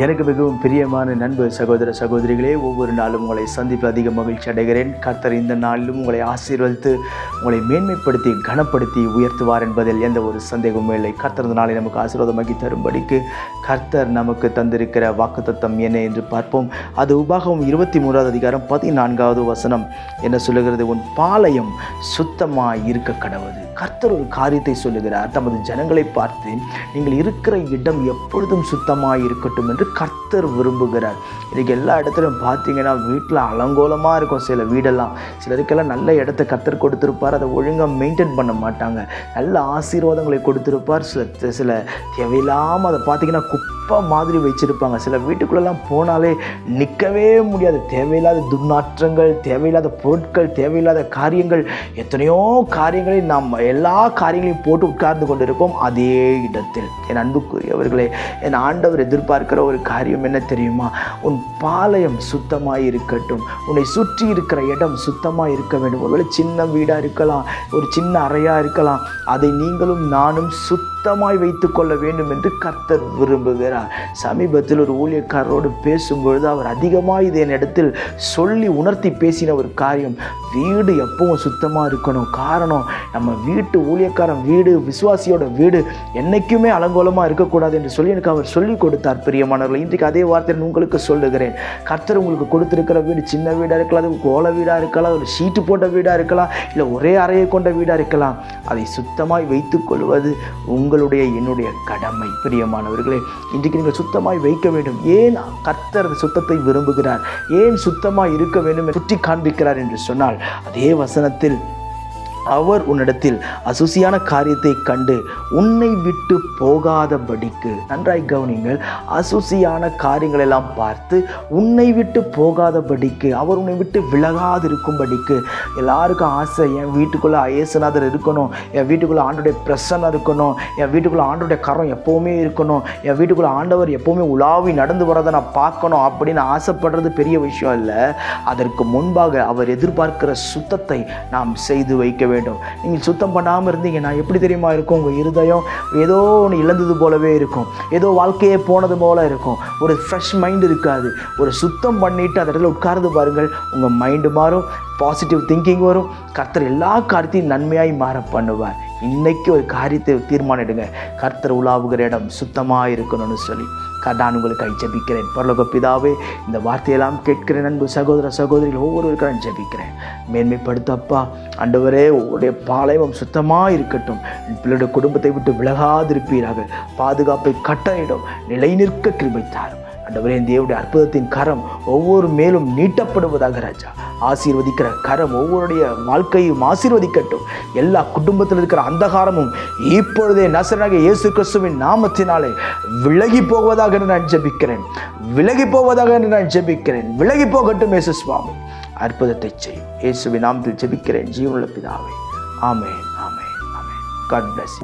எனக்கு மிகவும் பிரியமான நண்பர் சகோதர சகோதரிகளே ஒவ்வொரு நாளும் உங்களை சந்திப்பு அதிக மகிழ்ச்சி அடைகிறேன். கர்த்தர் இந்த நாளிலும் உங்களை ஆசீர்வதித்து உங்களை மேன்மைப்படுத்தி கனப்படுத்தி உயர்த்துவார் என்பதில் எந்த ஒரு சந்தேகமும் இல்லை. கர்த்தர் இந்த நாளை நமக்கு ஆசீர்வாதமாக்கி தரும்படிக்கு கர்த்தர் நமக்கு தந்திருக்கிற வாக்குத்தத்தம் என்ன என்று பார்ப்போம். அது உபாகம் இருபத்தி மூன்றாவது அதிகாரம் பதினான்காவது வசனம். என்ன சொல்லுகிறது? உன் பாளையம் சுத்தமாக இருக்க கடவுது கர்த்தர் ஒரு காரியத்தை சொல்லுகிறார் தமது ஜனங்களை பார்த்து நீங்கள் இருக்கிற இடம் எப்பொழுதும் சுத்தமாக இருக்கட்டும் என்று கர்த்தர் விரும்புகிறார். இன்னைக்கு எல்லா இடத்துலையும் பார்த்தீங்கன்னா வீட்டில் அலங்கோலமாக இருக்கும் சில வீடெல்லாம். சிலருக்கெல்லாம் நல்ல இடத்த கர்த்தர் கொடுத்துருப்பார் அதை ஒழுங்காக மெயின்டைன் பண்ண மாட்டாங்க. நல்ல ஆசீர்வாதங்களை கொடுத்துருப்பார் சில சில தேவையில்லாமல் அதை பார்த்தீங்கன்னா குப்பை மாதிரி வச்சுருப்பாங்க. சில வீட்டுக்குள்ளெல்லாம் போனாலே நிற்கவே முடியாது. தேவையில்லாத துர்நாற்றங்கள் தேவையில்லாத பொருட்கள் தேவையில்லாத காரியங்கள் எத்தனையோ காரியங்களை நாம் எல்லா காரியங்களையும் போட்டு உட்கார்ந்து கொண்டிருப்போம் அதே இடத்தில். என் அன்புக்குரியவர்களே என் ஆண்டவர் எதிர்பார்க்கிற ஒரு காரியம் என்ன தெரியுமா? உன் பாளையம் சுத்தமாக இருக்கட்டும். உன்னை சுற்றி இருக்கிற இடம் சுத்தமாக இருக்க வேண்டும். ஒருவேளை சின்ன வீடாக இருக்கலாம் ஒரு சின்ன அறையாக இருக்கலாம். அதை நீங்களும் நானும் சுத்தமாய் வைத்துக்கொள்ள வேண்டும் என்று கர்த்தர் விரும்புகிறார். சமீபத்தில் ஒரு ஊழியக்காரரோடு பேசும்பொழுது அவர் அதிகமாக இது என்னிடத்தில் சொல்லி உணர்த்தி பேசின ஒரு காரியம். வீடு எப்பவும் சுத்தமாக இருக்கணும். காரணம் நம்ம வீட்டு ஊழியக்காரன் வீடு விசுவாசியோட வீடு என்றைக்குமே அலங்கோலமாக இருக்கக்கூடாது என்று சொல்லி எனக்கு அவர் சொல்லிக் கொடுத்தார் பிரியமானவர்கள். இன்றைக்கு அதே வார்த்தை உங்களுக்கு சொல்லுகிறேன். கர்த்தர் உங்களுக்கு கொடுத்துருக்கிற வீடு சின்ன வீடாக இருக்கலாம் அது கோல வீடாக இருக்கலாம் ஒரு ஷீட்டு போட்ட வீடாக இருக்கலாம் இல்லை ஒரே அறையை கொண்ட வீடாக இருக்கலாம். அதை சுத்தமாய் வைத்துக்கொள்வது உங்களுடைய என்னுடைய கடமை. பிரியமானவர்களே இன்றைக்கு நீங்கள் சுத்தமாய் வைக்க வேண்டும். ஏன் கர்த்தர் சுத்தத்தை விரும்புகிறார்? ஏன் சுத்தமாய் இருக்க வேண்டும் சுற்றி காண்பிக்கிறார் என்று சொன்னால் அதே வசனத்தில் அவர் உன்னிடத்தில் அசுசியான காரியத்தை கண்டு உன்னை விட்டு போகாதபடிக்கு. நன்றாய் கவனிங்கள் அசுசியான காரியங்கள் எல்லாம் பார்த்து உன்னை விட்டு போகாதபடிக்கு அவர் உன்னை விட்டு விலகாது இருக்கும்படிக்கு எல்லாருக்கும் ஆசை என் வீட்டுக்குள்ளே ஐயசநாதர் இருக்கணும் என் வீட்டுக்குள்ளே ஆண்டுடைய பிரசன்னம் இருக்கணும் என் வீட்டுக்குள்ளே ஆண்டுடைய கரம் எப்போவுமே இருக்கணும் என் வீட்டுக்குள்ளே ஆண்டவர் எப்போவுமே உலாவி நடந்து வரதை நான் பார்க்கணும் அப்படின்னு ஆசைப்படுறது பெரிய விஷயம் இல்லை அதற்கு முன்பாக அவர் எதிர்பார்க்கிற சுத்தத்தை நாம் செய்து வைக்க வேண்டும் வேண்டும். நீங்கள் சுத்தம் பண்ணாமல் இருந்தீங்கன்னா எப்படி தெரியுமா இருக்கும்? உங்கள் இருதயம் ஏதோ ஒன்று இழந்தது போலவே இருக்கும். ஏதோ வாழ்க்கையே போனது போல இருக்கும். ஒரு ஃப்ரெஷ் மைண்ட் இருக்காது. ஒரு சுத்தம் பண்ணிட்டு அந்த இடத்துல உட்கார்ந்து பாருங்கள் உங்கள் மைண்டு மாறும். பாசிட்டிவ் திங்கிங் வரும். கர்த்தர் எல்லா காரியத்தையும் நன்மையாய் மாற பண்ணுவார். இன்னைக்கு ஒரு காரியத்தை தீர்மானிடுங்க. கர்த்தர் உலாவுகிற இடம் சுத்தமாக இருக்கணும்னு சொல்லி. நான் உங்களுக்கு ஜபிக்கிறேன். பரலோக பிதாவே இந்த வார்த்தையெல்லாம் கேட்கிறேன் நண்பு சகோதர சகோதரிகள் ஒவ்வொருவருக்கும் நான் ஜபிக்கிறேன். மேன்மைப்படுத்தப்பா அண்டவரே உங்களுடைய பாளையம் சுத்தமாக இருக்கட்டும். என் பிள்ளையுடைய குடும்பத்தை விட்டு விலகாதிருப்பீராக. பாதுகாப்பை கட்டளையிடும். நிலை நிற்க கிருபைத்தாரும் என் தேவடைய அற்புதத்தின் கரம் ஒவ்வொரு மேலும் நீட்டப்படுவதாக ராஜா. ஆசீர்வதிக்கிற கரம் ஒவ்வொருடைய வாழ்க்கையும் ஆசீர்வதிக்கட்டும். எல்லா குடும்பத்தில் இருக்கிற அந்தகாரமும் இப்பொழுதே நசனாக இயேசு கிறிஸ்துவின் நாமத்தினாலே விலகி போவதாக நான் ஜெபிக்கிறேன். விலகி போவதாக நான் ஜெபிக்கிறேன். விலகி போகட்டும் இயேசு சுவாமி. அற்புதத்தை செய்யும் இயேசுவின் நாமத்தில் ஜெபிக்கிறேன். ஜீவனுள்ள பிதாவை. ஆமென் ஆமென் ஆமென். God plus